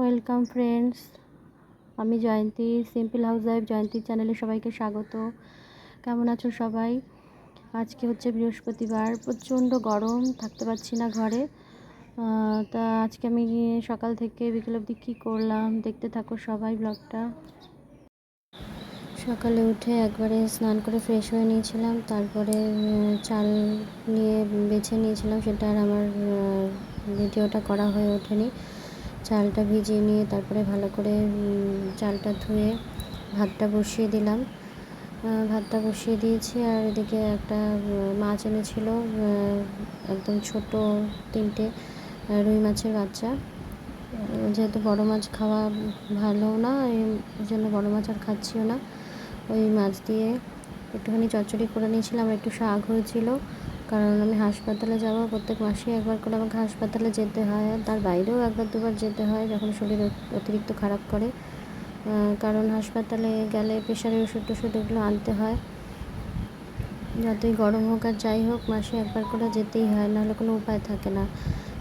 Welcome friends আমি Jayanti simple house wife Jayanti চ্যানেলে সবাইকে স্বাগত। কেমন আছো সবাই? আজকে হচ্ছে বৃহস্পতিবার, প্রচণ্ড গরম, থাকতে পারছি না ঘরে। তা আজকে আমি সকাল থেকে বিকেল অবধি কী করলাম, দেখতে থাকো সবাই ব্লগটা। সকালে উঠে একবারে স্নান করে ফ্রেশ হয়ে নিয়েছিলাম, তারপরে চাল নিয়ে বেছে নিয়েছিলাম, সেটা আর আমার ভিডিওটা করা হয়ে ওঠেনি। চালটা ভিজিয়ে নিয়ে তারপরে ভালো করে চালটা ধুয়ে ভাতটা বসিয়ে দিলাম। ভাতটা বসিয়ে দিয়েছি আর এদিকে একটা মাছ এনেছিল একদম ছোট তিনটে রুই মাছের বাচ্চা। যেহেতু বড় মাছ খাওয়া ভালো না, এই জন্য বড় মাছ আর খাচ্ছিও না। ওই মাছ দিয়ে একটুখানি চচ্চড়ি করে নিয়েছিলাম একটু শাক হয়েছিল। কারণ আমি হাসপাতালে যাব, প্রত্যেক মাসে একবার করে আমাকে হাসপাতালে যেতে হয়। আর তার বাইরেও একবার দুবার যেতে হয় যখন শরীর অতিরিক্ত খারাপ করে। কারণ হাসপাতালে গেলে প্রেশারের ওষুধ টষুধ এগুলো আনতে হয়। যতই গরম হোক আর যাই হোক, মাসে একবার করে যেতেই হয়, নাহলে কোনো উপায় থাকে না।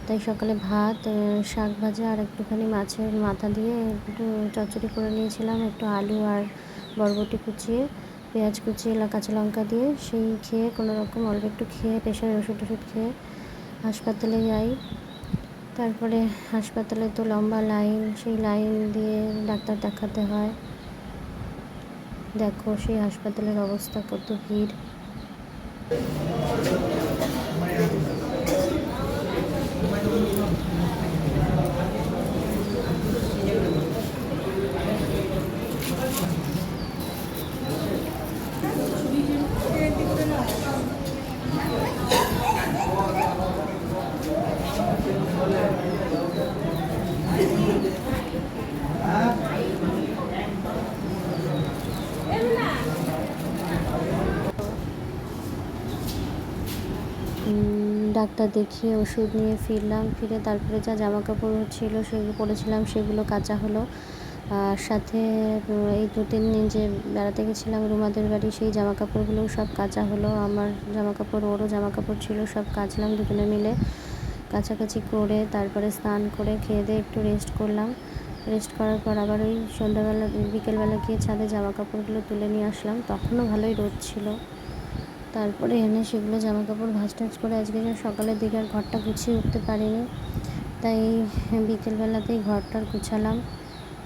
তাই সকালে ভাত শাক ভাজা আর একটুখানি মাছের মাথা দিয়ে একটু চচ্চড়ি করে নিয়েছিলাম, একটু আলু আর বরবটি কুচিয়ে। পেঁয়াজ কুচি কাঁচা লঙ্কা দিয়ে সেই খেয়ে কোনো রকম অল্প একটু খেয়ে প্রেশারের ওষুধ টষুধ খেয়ে হাসপাতালে যাই। তারপরে হাসপাতালে তো লম্বা লাইন, সেই লাইন দিয়ে ডাক্তার দেখাতে হয়। দেখো সেই হাসপাতালের অবস্থা কত ভিড়। ডাক্তার দেখিয়ে ওষুধ নিয়ে ফিরলাম, ফিরে তারপরে যা জামা কাপড় ছিল সেগুলো পরেছিলাম, সেগুলো কাচা হলো। আর সাথে এই দু তিন দিন যে বেড়াতে গেছিলাম, রুমাদের বাড়ি, সেই জামা কাপড়গুলোও সব কাচা হলো। আমার জামা কাপড় ওরও জামা কাপড় ছিল, সব কাচলাম দুজনে মিলে। কাছাকাছি করে তারপরে স্নান করে খেয়ে দিয়ে একটু রেস্ট করলাম। রেস্ট করার পর আবার ওই সন্ধ্যাবেলা, বিকেলবেলা গিয়ে ছাদে জামা কাপড়গুলো তুলে নিয়ে আসলাম। তখনও ভালোই রোদ ছিল। তারপরে এনে সেগুলো জামা কাপড় ভাজ টাজ করে আজকে সকালের দিকে আর ঘরটা গুছিয়ে উঠতে পারিনি। তাই বিকেলবেলাতেই ঘরটার গুছালাম,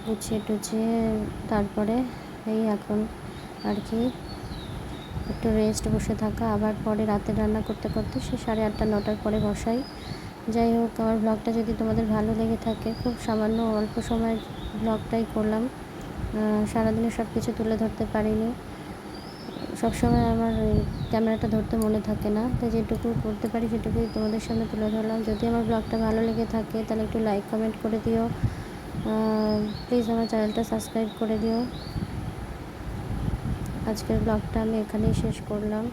গুছিয়ে টুছিয়ে তারপরে এই এখন আর কি একটু রেস্ট বসে থাকা, আবার পরে রাতে রান্না করতে করতে সে সাড়ে আটটা, নটার পরে বসাই। যাই হোক, আমার ব্লগটা যদি তোমাদের ভালো লেগে থাকে, খুব সামান্য অল্প সময়ের ব্লগটাই করলাম। সারাদিনে সব কিছু তুলে ধরতে পারিনি। সবসময় আমার ক্যামেরাটা ধরতে মনে থাকে না। তাই যেটুকু করতে পারি সেটুকুই তোমাদের সামনে তুলে ধরলাম। যদি আমার ব্লগটা ভালো লেগে থাকে, তাহলে একটু লাইক কমেন্ট করে দিও। প্লিজ আমার চ্যানেলটা সাবস্ক্রাইব করে দিও। আজকের ব্লগটা আমি এখানেই শেষ করলাম।